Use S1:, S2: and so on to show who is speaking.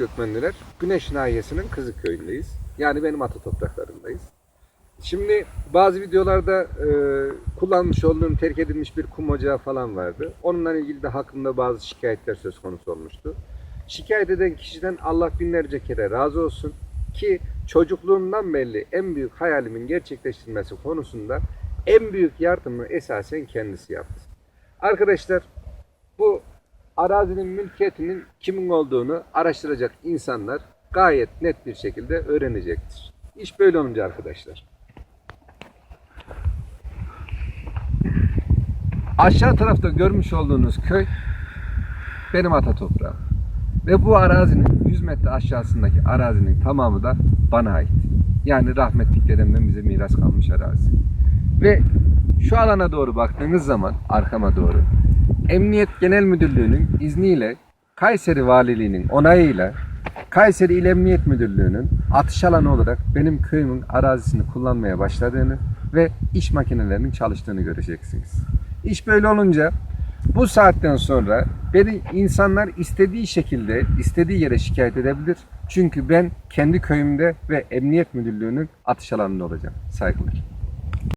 S1: Gökmenliler. Güneş Nahiyesi'nin Kızık köyündeyiz. Yani benim ata topraklarındayız. Şimdi bazı videolarda e, kullanmış olduğum terk edilmiş bir kum ocağı falan vardı. Onunla ilgili de hakkında bazı şikayetler söz konusu olmuştu. Şikayet eden kişiden Allah binlerce kere razı olsun ki çocukluğumdan belli en büyük hayalimin gerçekleştirilmesi konusunda en büyük yardımı esasen kendisi yaptı. Arkadaşlar bu arazinin mülkiyetinin kimin olduğunu araştıracak insanlar gayet net bir şekilde öğrenecektir. İş böyle olunca arkadaşlar. Aşağı tarafta görmüş olduğunuz köy benim ata toprağım. Ve bu arazinin 100 metre aşağısındaki arazinin tamamı da bana ait. Yani rahmetlik dedemden bize miras kalmış arazi. Ve şu alana doğru baktığınız zaman arkama doğru Emniyet Genel Müdürlüğü'nün izniyle Kayseri Valiliği'nin onayıyla Kayseri İl Emniyet Müdürlüğü'nün atış alanı olarak benim köyümün arazisini kullanmaya başladığını ve iş makinelerinin çalıştığını göreceksiniz. İş böyle olunca bu saatten sonra beni insanlar istediği şekilde istediği yere şikayet edebilir. Çünkü ben kendi köyümde ve Emniyet Müdürlüğü'nün atış alanında olacağım. Saygılar.